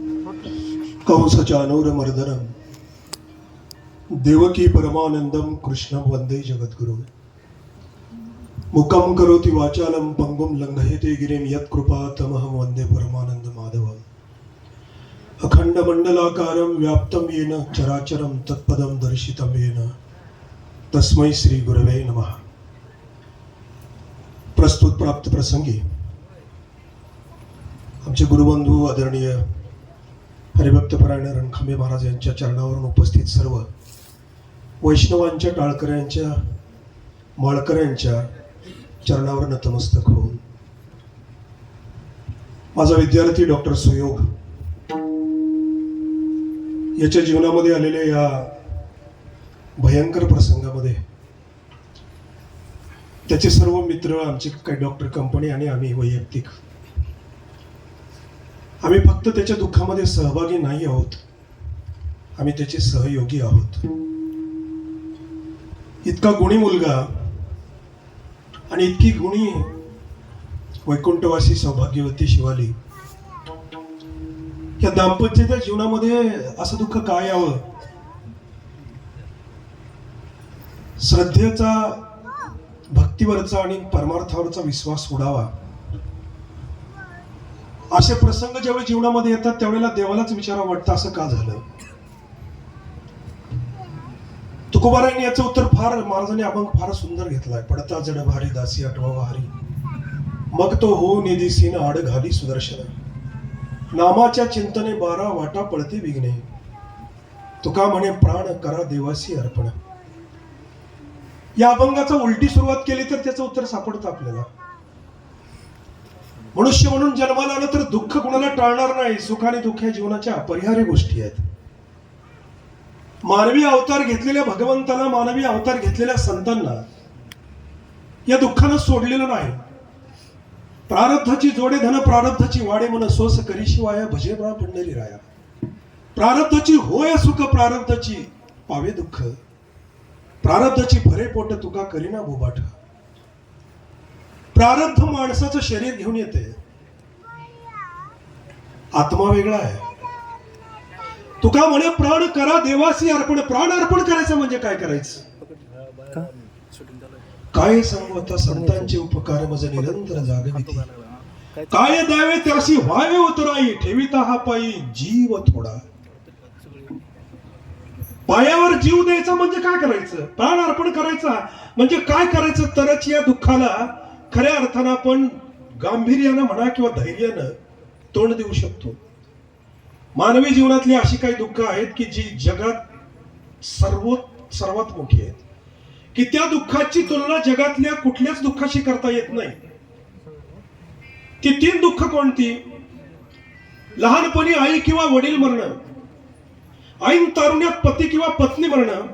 कंसचानूरमर्दनम देवकी परमानंदम कृष्ण वंदे जगद्गुरु। मुखम करोति वाचालम पंगुम लंघयते गिरीम यत्कृपा तमहं वंदे परमानंद माधवम। अखंड मंडलाकारम व्याप्तं येन चराचरं तत्पदं दर्शितं येन। तस्मै श्री गुरवे नमः। प्रस्तुत प्राप्त प्रसंगी। आमचे गुरुबंधू आदरणीय हरिभक्तपरायण रणखांबे महाराज यांच्या चरणावरून उपस्थित सर्व वैष्णवांच्या टाळकऱ्यांच्या माळकऱ्यांच्या चरणावर नतमस्तक होऊन. माझा विद्यार्थी डॉक्टर सुयोग याच्या जीवनामध्ये आलेल्या या भयंकर प्रसंगामध्ये त्याचे सर्व मित्र आमची काही डॉक्टर कंपनी आणि आम्ही वैयक्तिक आम्ही फक्त त्याच्या दुःखामध्ये सहभागी नाही आहोत. आम्ही त्याचे सहयोगी आहोत. इतका गुणी मुलगा आणि इतकी गुणी वैकुंठवासी सौभाग्यवती शिवाली. या दाम्पत्याच्या जीवनामध्ये असं दुःख काय यावं? श्रद्धेचा भक्तीवरचा आणि परमार्थावरचा विश्वास उडावा. असे प्रसंग ज्यावेळी जीवनामध्ये येतात त्यावेळेला देवालाच विचारा वाटतं असं का झालं? तुकोबारांनी याचं उत्तर फार महाराजांनी अभंग फार सुंदर घेतलाय. पडता जड भारी दासी आठवा हरी मग तो हो निधी सीन आड घाली सुदर्शन. नामाच्या चिंतने बारा वाटा पळते विघ्ने. तुका म्हणे प्राण करा देवासी अर्पण. या अभंगाचा उलटी सुरुवात केली तर त्याचं उत्तर सापडतं आपल्याला. मनुष्य म्हणून जन्माला आलं तर दुःख कुणाला टाळणार नाही. सुख आणि दुःख या जीवनाच्या अपरिहार्य गोष्टी आहेत. मानवी अवतार घेतलेल्या भगवंताला मानवी अवतार घेतलेल्या संतांना या दुःखानं सोडलेलं नाही. प्रारब्धाची जोडे धन प्रारब्धाची वाडे मन सोस करी शिवाया भजे बळा पंढरी राया. प्रारब्धाची होय सुख प्रारब्धाची पावे दुःख. प्रारब्धाची भरे पोट तुका करीना भोबाठा प्रारब्ध माणसाचं शरीर घेऊन येते. आत्मा वेगळा आहे. तुका म्हणे प्राण करा देवासी अर्पण प्राण अर्पण करायचं म्हणजे काय करायचं? काय सांगू आता? संतांचे उपकार मज निरंतर जागविती काय द्यावे त्याशी व्हावे उतराई ठेविता हा पायी जीव थोडा. पायावर जीव द्यायचा म्हणजे काय करायचं? प्राण अर्पण करायचा. म्हणजे काय करायचं? तरच या दुःखाला खऱ्या अर्थानं आपण गांभीर्यानं म्हणा किंवा धैर्यानं तोंड देऊ शकतो. मानवी जीवनातली अशी काही दुःख आहेत की जी जगात सर्व सर्वात मोठी आहेत. की त्या दुःखाची तुलना जगातल्या कुठल्याच दुःखाशी करता येत नाही. ती तीन दुःख कोणती? लहानपणी आई किंवा वडील मरणं. ऐन तारुण्यात पती किंवा पत्नी मरणं.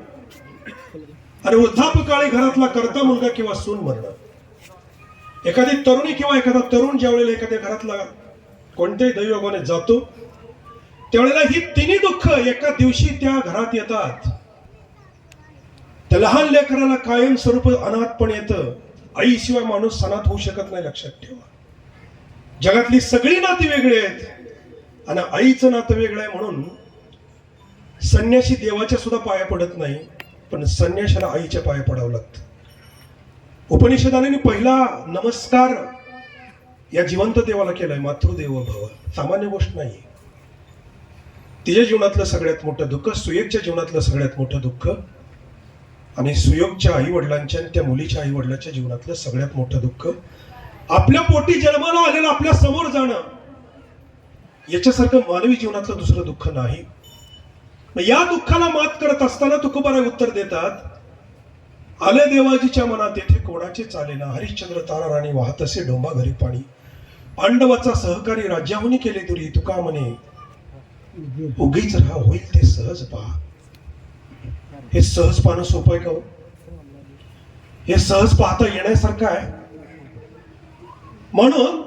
आणि वृद्धापकाळी घरातला करता मुलगा किंवा सून मरणं. एखादी तरुणी किंवा एखादा तरुण ज्या वेळेला एखाद्या घरातला कोणत्याही दैवयोगाने जातो त्यावेळेला ही तिन्ही दुःख एका दिवशी त्या घरात येतात. त्या लहान लेकराला कायम स्वरूप अनाथ पण येतं. आईशिवाय माणूस सनात होऊ शकत नाही लक्षात ठेवा. जगातली सगळी नाती वेगळी आहेत आणि आईचं नातं वेगळं आहे म्हणून संन्याशी देवाच्या सुद्धा पाया पडत नाही पण संन्याशाला आईच्या पाया पडावं लागतं. उपनिषदाने पहिला नमस्कार या जिवंत देवाला केलाय मातृदेव भव. सामान्य गोष्ट नाही तिच्या जीवनातलं सगळ्यात मोठं दुःख सुयोगच्या जीवनातलं सगळ्यात मोठं दुःख आणि सुयोगच्या आई वडिलांच्या आणि त्या मुलीच्या आई वडिलांच्या जीवनातलं सगळ्यात मोठं दुःख आपल्या पोटी जन्माला आलेलं आपल्यासमोर जाणं याच्यासारखं मानवी जीवनातलं दुसरं दुःख नाही. मग या दुःखाला मात करत असताना तुकोबारा उत्तर देतात आले देवाजीच्या मनात येथे कोणाचे चालेना हरिश्चंद्र तारा राणी वाहत असे डोंबा घरी पाणी. पांडवाचा सहकारी राज्याहुनी केले तुरी तुका म्हणे उगीच राहा होईल ते सहज पहा. हे सहज पाहणं सोपं आहे का हो? हे सहज पाहता येण्यासारखं आहे. म्हणून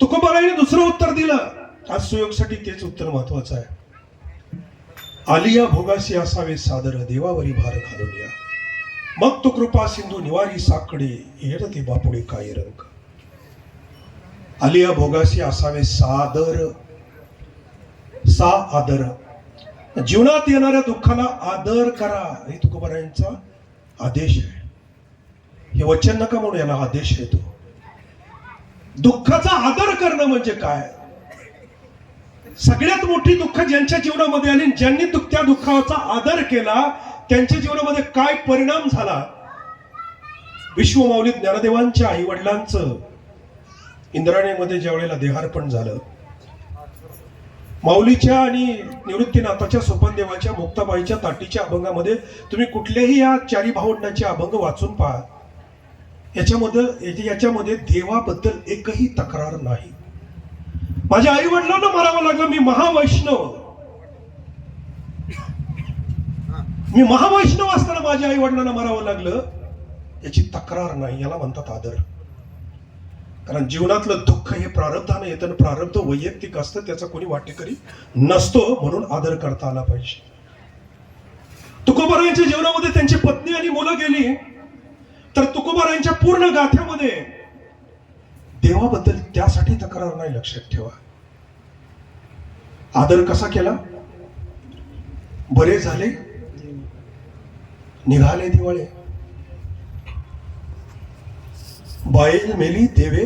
तुकोबारायने दुसरं उत्तर दिलं. आज सुयोगसाठी तेच उत्तर महत्वाचं आहे. आलिया भोगासी असावे सादर देवावरी भार घालून या. मग तो कृपा सिंधू निवारी साकडे येरते बापुडे काय रंग? आलिया भोगासी असावे सादर सा आदर. जीवनात येणाऱ्या दुःखाला आदर करा. हे तुकोबारायांचा आदेश आहे. हे वचन नका म्हणून याला आदेश आहे तो. दुःखाचा आदर करणं म्हणजे काय? सगळ्यात मोठी दुःख ज्यांच्या जीवनामध्ये आली ज्यांनी दुःख त्या दुःखाचा आदर केला त्यांच्या जीवनामध्ये काय परिणाम झाला? विश्वमाऊली ज्ञानदेवांच्या आई वडिलांचं इंद्राणीमध्ये ज्या वेळेला देहार्पण झालं माऊलीच्या आणि निवृत्तीनाथाच्या सोपानदेवाच्या मुक्ताबाईच्या ताटीच्या अभंगामध्ये तुम्ही कुठलेही या चारी भावंडांचे अभंग वाचून पहा. याच्यामध्ये याच्या- याच्यामध्ये देवाबद्दल एकही तक्रार नाही. माझ्या आई वडिलांना मारावं लागलं मी महावैष्णव. मी महावैष्णव असताना माझ्या आई वडिलांना मरावं लागलं. याची तक्रार नाही याला म्हणतात आदर. कारण जीवनातलं दुःख हे प्रारब्धाने येतं आणि प्रारब्ध वैयक्तिक असतं त्याचा कोणी वाटेकरी नसतो म्हणून आदर करता आला पाहिजे. तुकोबारायांच्या जीवनामध्ये त्यांची पत्नी आणि मुलं गेली. तर तुकोबारायांच्या पूर्ण गाथ्यामध्ये देवाबद्दल त्यासाठी तक्रार नाही लक्षात ठेवा. आदर कसा केला? बरे झाले? निघाले दिवाळे. बाईल मेली देवे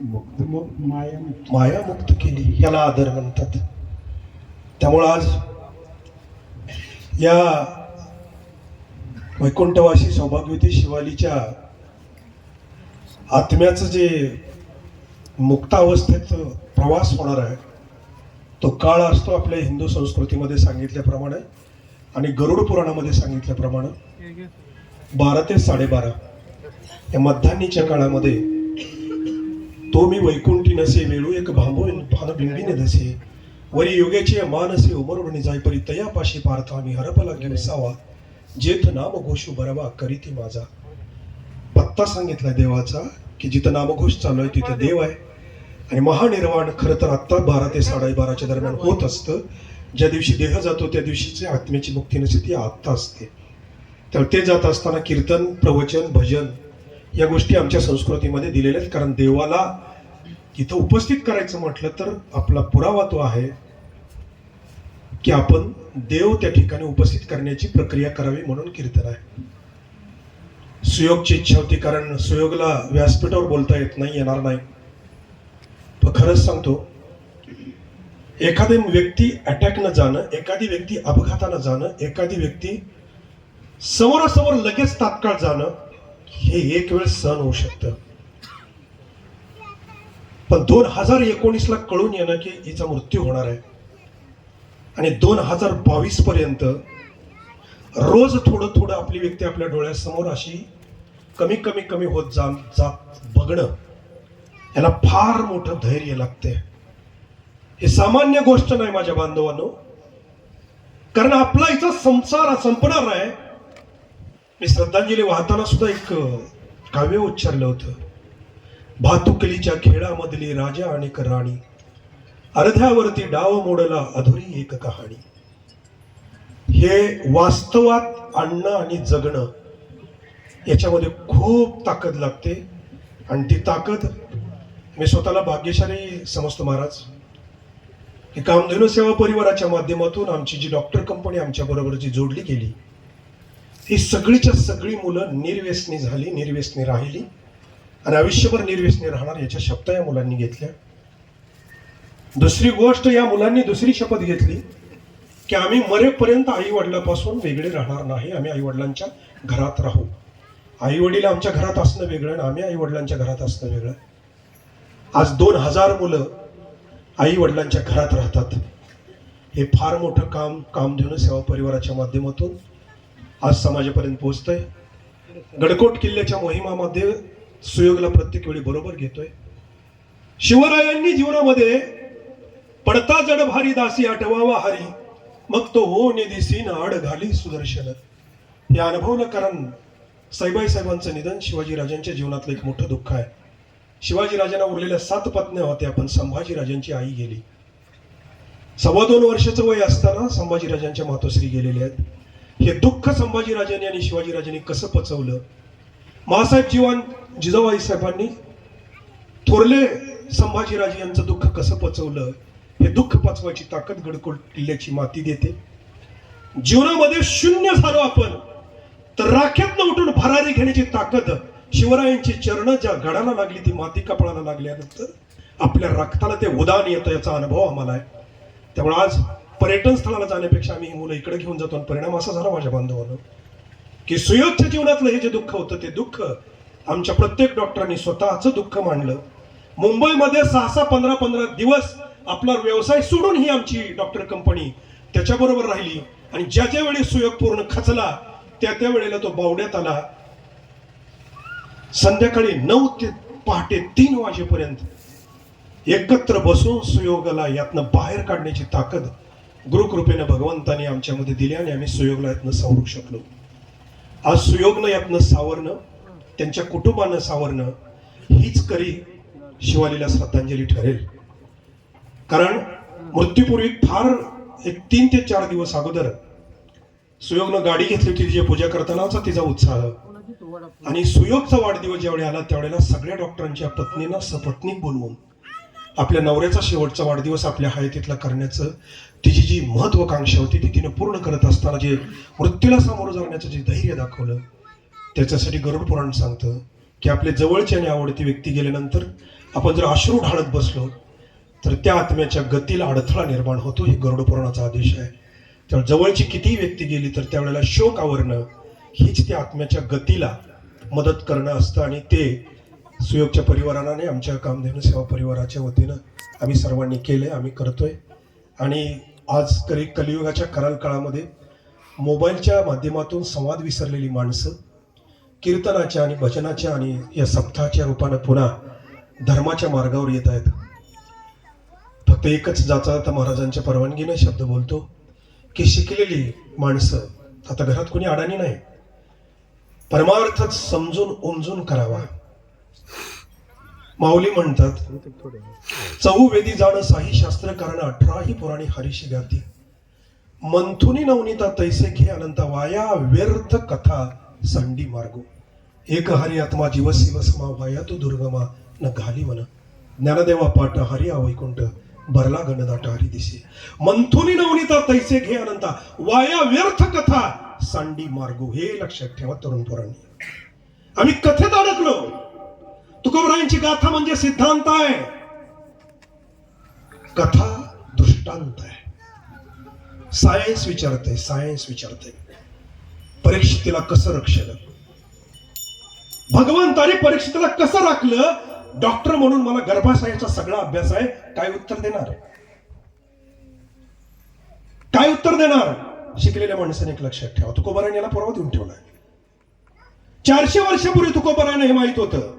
माया मुक्त. केली याला आदर म्हणतात. त्यामुळं आज या वैकुंठवासी सौभाग्यवती शिवालीच्या आत्म्याचं जे मुक्तावस्थेत प्रवास होणार आहे तो काळ असतो आपल्या हिंदू संस्कृतीमध्ये सांगितल्याप्रमाणे आणि गरुड पुराणामध्ये सांगितल्याप्रमाणे बारा ते साडेबारा या मध्यान्नीच्या काळामध्ये तो मी वैकुंठी नसे वेळू एक भांबो भान नसे दसे वरी योग्याचे मानसे उमरवणी जाय परी तयापाशी पार्थ आम्ही हरप लागले सावा जेथ नाम घोषू बरवा करीती माझा. पत्ता सांगितला देवाचा की जिथं नामघोष चालू आहे तिथं देव आहे. आणि महानिर्वाण खरं तर आत्ता बारा ते साडेबाराच्या दरम्यान होत असतं. ज्या दिवशी देह जातो त्या दिवशीची आत्म्याची मुक्ती नसते ती आत्ता असते. तर ते जात असताना कीर्तन प्रवचन भजन या गोष्टी आमच्या संस्कृतीमध्ये दिलेल्या आहेत. कारण देवाला इथं उपस्थित करायचं म्हटलं तर आपला पुरावा तो आहे की आपण देव त्या ठिकाणी उपस्थित करण्याची प्रक्रिया करावी म्हणून कीर्तन आहे. सुयोगची इच्छा होती कारण सुयोगला व्यासपीठावर बोलता येत नाही येणार नाही. खरंच सांगतो एखादी व्यक्ती अटॅकनं जाणं एखादी व्यक्ती अपघातानं जाणं एखादी व्यक्ती समोरासमोर लगेच तात्काळ जाणं हे एक वेळ सहन होऊ शकतं. पण दोन हजार एकोणीसला कळून येणं की हिचा मृत्यू होणार आहे. आणि दोन हजार बावीस पर्यंत रोज थोडं थोडं आपली व्यक्ती आपल्या डोळ्यासमोर अशी कमी कमी कमी होत जा जात बघणं याला फार मोठं धैर्य लागते हे सामान्य गोष्ट नाही माझ्या बांधवांनो. कारण आपला इथं संसार संपणार आहे मी श्रद्धांजली वाहताना सुद्धा एक काव्य उच्चारलं होतं. भातुकलीच्या खेळामधली राजा आणि राणी अर्ध्यावरती डाव मोडला अधुरी एक कहाणी. हे वास्तवात आणणं आणि जगणं याच्यामध्ये खूप ताकद लागते. आणि ती ताकद मी स्वतःला भाग्यशाली समजतो महाराज. की कामधेनू सेवा परिवाराच्या माध्यमातून आमची जी डॉक्टर कंपनी आमच्या बरोबर जी जोडली गेली ही सगळीच्या सगळी मुलं निर्व्यसनी झाली निर्व्यसनी राहिली. आणि आयुष्यभर निर्व्यसनी राहणार याच्या शब्द या मुलांनी घेतल्या. दुसरी गोष्ट या मुलांनी दुसरी शपथ घेतली की आम्ही मरेपर्यंत आई वडिलापासून वेगळे राहणार नाही आम्ही आई वडिलांच्या घरात राहू. आई वडील आमच्या घरात असणं वेगळं आणि आम्ही आई वडिलांच्या घरात असणं वेगळं. आज दोन हजार मुलं आई वडिलांच्या घरात राहतात. हे फार मोठं काम कामधेनू सेवा परिवाराच्या माध्यमातून आज समाजापर्यंत पोहोचतंय. गडकोट किल्ल्याच्या मोहिमामध्ये सुयोगला प्रत्येक वेळी बरोबर घेतोय. शिवरायांनी जीवनामध्ये पडता जड भारी दासी आठवावा हरी मग तो हो निधीसीन आड घाली सुदर्शन. हे अनुभवलं कारण साईबाई साहेबांचं निधन शिवाजी राजांच्या जीवनातलं एक मोठं दुःख आहे. शिवाजीराजांना उरलेल्या सात पत्न्या होत्या पण संभाजी राजांची आई गेली. सव्वा दोन वर्षाचं वय असताना संभाजी राजांच्या मातोश्री गेलेले आहेत. हे दुःख संभाजी राजांनी आणि शिवाजीराजांनी कसं पचवलं? महासाहेब जीवन जिजाबाई साहेबांनी थोरले संभाजीराजे यांचं दुःख कसं पचवलं? हे हे दुःख पचवायची ताकद गडकोट किल्ल्याची माती देते. जीवनामध्ये शून्य झालो आपण तर राख्यातनं उठून भरारी घेण्याची ताकद शिवरायांची चरणं ज्या गडाला लागली ती माती कपळाला लागल्यानंतर आपल्या रक्ताला ते उदान येतं याचा अनुभव आम्हाला आहे. त्यामुळे आज पर्यटन स्थळाला जाण्यापेक्षा आम्ही ही मुलं इकडे घेऊन जातो आणि परिणाम असा झाला माझ्या बांधवानं की सुयोगच्या जीवनातलं हे जे दुःख होतं ते दुःख आमच्या प्रत्येक डॉक्टरांनी स्वतःचं दुःख मांडलं. मुंबईमध्ये सहा सहा पंधरा पंधरा दिवस आपला व्यवसाय सोडून ही आमची डॉक्टर कंपनी त्याच्याबरोबर राहिली. आणि ज्या ज्या वेळी सुयोग पूर्ण खचला त्या त्या वेळेला तो बावड्यात आला. संध्याकाळी नऊ ते पहाटे तीन वाजेपर्यंत एकत्र बसून सुयोगाला यातनं बाहेर काढण्याची ताकद गुरुकृपेनं भगवंताने आमच्यामध्ये दिली आणि आम्ही सुयोगला यातनं सावरू शकलो. आज सुयोगनं यातनं सावरणं त्यांच्या कुटुंबानं सावरणं हीच करी शिवालीला श्रद्धांजली ठरेल. कारण मृत्यूपूर्वी फार एक तीन ते चार दिवस अगोदर सुयोगनं गाडी घेतली होती तिची पूजा करतानाचा तिचा उत्साह. आणि सुयोगचा वाढदिवस ज्यावेळी आला त्यावेळेला सगळ्या डॉक्टरांच्या पत्नीनं सपत्नीक बोलवून आपल्या नवऱ्याचा शेवटचा वाढदिवस आपल्या हयातीतला करण्याचं तिची जी महत्वाकांक्षा होती ती तिने पूर्ण करत असताना जे मृत्यूला सामोरं जाण्याचं जे धैर्य दाखवलं त्याच्यासाठी गरुड पुराण सांगतं की आपले जवळचे आणि आवडती व्यक्ती गेल्यानंतर आपण जर अश्रू ढाळत बसलो तर त्या आत्म्याच्या गतीला अडथळा निर्माण होतो हे गरुड पुराणाचा आदेश आहे. त्यामुळे जवळची कितीही व्यक्ती गेली तर त्यावेळेला शोक आवरणं हीच त्या आत्म्याच्या गतीला मदत करणं असतं आणि ते सुयोगच्या परिवारानं आणि आमच्या कामधेनू सेवा परिवाराच्या वतीनं आम्ही सर्वांनी केलंय आम्ही करतोय. आणि आज तरी कलियुगाच्या कराल काळामध्ये मोबाईलच्या माध्यमातून संवाद विसरलेली माणसं कीर्तनाच्या आणि भजनाच्या आणि या सप्ताहाच्या रूपानं पुन्हा धर्माच्या मार्गावर येत आहेत. फक्त एकच जाता जाता महाराजांच्या परवानगीनं शब्द बोलतो की शिकलेली माणसं आता घरात कोणी अडाणी नाही परमार्थच समजून उमजून करावा. माऊली म्हणतात चौवेदी जाण साही शास्त्र कारण अठराही पुराणी हरीशी गाती मंथुनी नवनीता तैसे घे अनंता वाया व्यर्थ कथा संडी मार्गो. एक हरी आत्मा जीव शिव समा वाया तू दुर्गमा न घाली मन. ज्ञानदेवा पाठ हरी वैकुंठ. भरला घनदाट हरी दिसे मंथुनी नवनीता तैसे घे अनंता वाया व्यर्थ कथा सांडी मार्गो हे लक्षात ठेवा तरुण पोरांनी आम्ही कथेत अडकलो तुकोबरायांची गाथा म्हणजे सिद्धांत आहे कथा दृष्टांत आहे सायन्स विचारते सायन्स विचारते परीक्षितीला कसं रक्षलं भगवंताने परीक्षितेला कसं राखलं डॉक्टर म्हणून मला गर्भाशयाचा सगळा अभ्यास आहे काय उत्तर देणार? काय उत्तर देणार? शिकलेल्या माणसाने एक लक्षात ठेवा. तुकोबराने याला पुरावा देऊन ठेवला चारशे वर्षापूर्वी तुकोबराने हे माहीत होतं.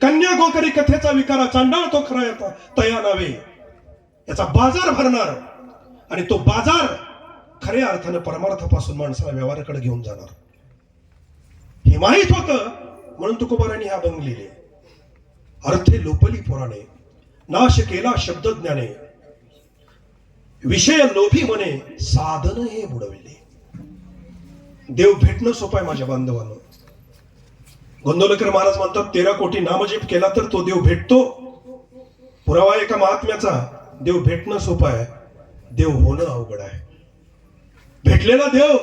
कन्या गोकरी कथेचा विकारा चांडाळ तो खरा येता तया नावे. याचा बाजार भरणार आणि तो बाजार खऱ्या अर्थानं परमार्थापासून माणसाला व्यवहाराकडे घेऊन जाणार. हे माहीत होतं म्हणून तुकोबारांनी हा अभंग लिहिले. अर्थे लोपली पुराणे. नाश केला शब्दज्ञाने. विषय लोभी म्हणे साधन हे बुडविले. देव भेटणं सोपं आहे माझ्या बांधवांना. गोंदवलेकर महाराज म्हणतात तेरा कोटी नामजप केला तर तो देव भेटतो. पुरावा एका महात्म्याचा देव भेटणं सोपं आहे. देव होणं अवघड आहे. भेटलेला देव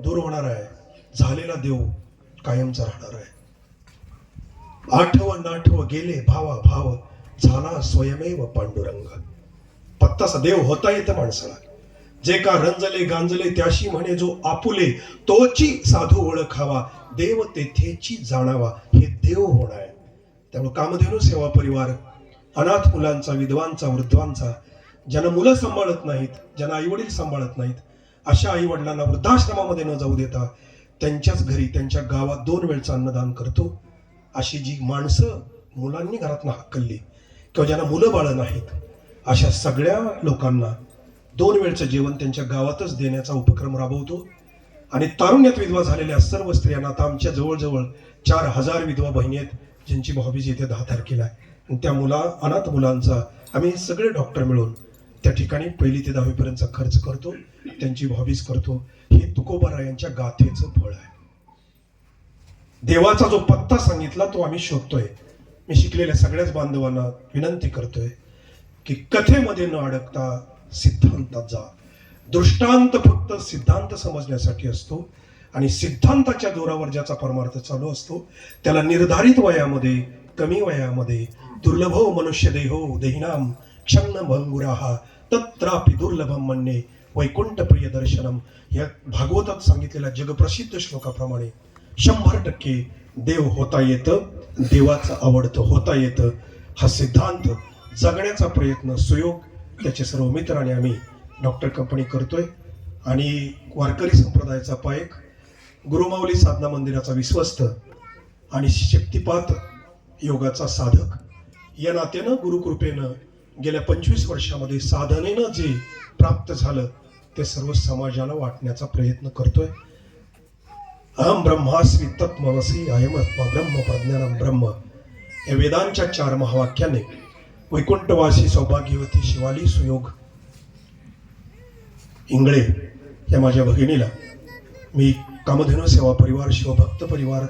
दूर होणार आहे. झालेला देव कायमचा राहणार आहे. आठव नाठव गेले भावा भाव झाला स्वयमेव पांडुरंग. पत्तासा देव होता येतं माणसाला. जे का रंजले गांजले त्याशी म्हणे जो आपुले तोची साधू ओळखावा देव तेथेची जाणावा हे देव होणार. आहे त्यामुळे कामधेनू सेवा परिवार अनाथ मुलांचा विधवांचा वृद्धांचा ज्यांना मुलं सांभाळत नाहीत ज्यांना आईवडील सांभाळत नाहीत अशा आई वडिलांना वृद्धाश्रमामध्ये न जाऊ देता त्यांच्याच घरी त्यांच्या गावात दोन वेळचं अन्नदान करतो. अशी जी माणसं मुलांनी घरातनं हक्कलली किंवा ज्यांना मुलं बाळं नाहीत अशा सगळ्या लोकांना दोन वेळचं जेवण त्यांच्या गावातच देण्याचा उपक्रम राबवतो. आणि तारुण्यात विधवा झालेल्या सर्व स्त्रियांना आता आमच्या जवळजवळ चार हजार विधवा बहिणी आहेत ज्यांची भाऊबीज येथे दहा तारखेला आहे. आणि त्या मुला अनाथ मुलांचा आम्ही सगळे डॉक्टर मिळून त्या ठिकाणी पहिली ते दहावीपर्यंतचा खर्च करतो त्यांची भाऊबीज करतो. हे तुकोबारा यांच्या गाथेचं फळ आहे. देवाचा जो पत्ता सांगितला तो आम्ही शोधतोय. मी शिकलेल्या सगळ्याच बांधवांना विनंती करतोय की कथेमध्ये न अडकता सिद्धांतात जा. दृष्टांत फक्त सिद्धांत समजण्यासाठी असतो आणि सिद्धांताच्या जोरावर ज्याचा परमार्थ चालू असतो त्याला निर्धारित वयामध्ये कमी वयामध्ये दुर्लभो हो मनुष्य देहो हो देहिनाम क्षण भंगुराहा तत्रापि दुर्लभम म्हणणे वैकुंठ प्रिय दर्शनम या भागवतात सांगितलेल्या जगप्रसिद्ध श्लोकाप्रमाणे शंभर टक्के देव होता येतं देवाचं आवडतं होता येतं. हा सिद्धांत जगण्याचा प्रयत्न सुयोग त्याचे सर्व मित्र आणि आम्ही डॉक्टर कंपनी करतोय. आणि वारकरी संप्रदायाचा पायक गुरुमाऊली साधना मंदिराचा विश्वस्त आणि शक्तिपात योगाचा साधक. या नात्यानं गुरुकृपेनं गेल्या पंचवीस वर्षामध्ये साधनेनं जे प्राप्त झालं ते सर्व समाजाला वाटण्याचा प्रयत्न करतोय. अहम ब्रह्मास्मी तत्मवसी अयमत्मा ब्रह्म प्रज्ञानम ब्रह्म. या वेदांच्या चार महावाक्याने वैकुंठवासी सौभाग्यवती शिवाली सुयोग इंगळे या माझ्या भगिनीला मी कामधेनु सेवा परिवार शिवभक्त परिवार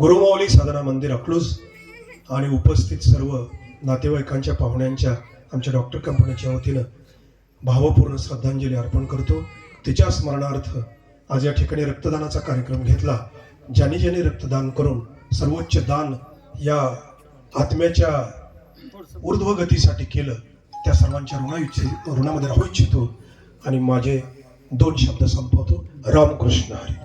गुरुमावली साधना मंदिर अकलूज आणि उपस्थित सर्व नातेवाईकांच्या पाहुण्यांच्या आमच्या डॉक्टर कंपनीच्या वतीनं भावपूर्ण श्रद्धांजली अर्पण करतो. तिच्या स्मरणार्थ आज या ठिकाणी रक्तदानाचा कार्यक्रम घेतला. ज्यांनी ज्यांनी रक्तदान करून सर्वोच्च दान या आत्म्याच्या ऊर्ध्वगतीसाठी केलं त्या सर्वांच्या ऋणा इच्छित ऋणामध्ये राहू इच्छितो. आणि माझे दोन शब्द संपवतो. रामकृष्ण हरी.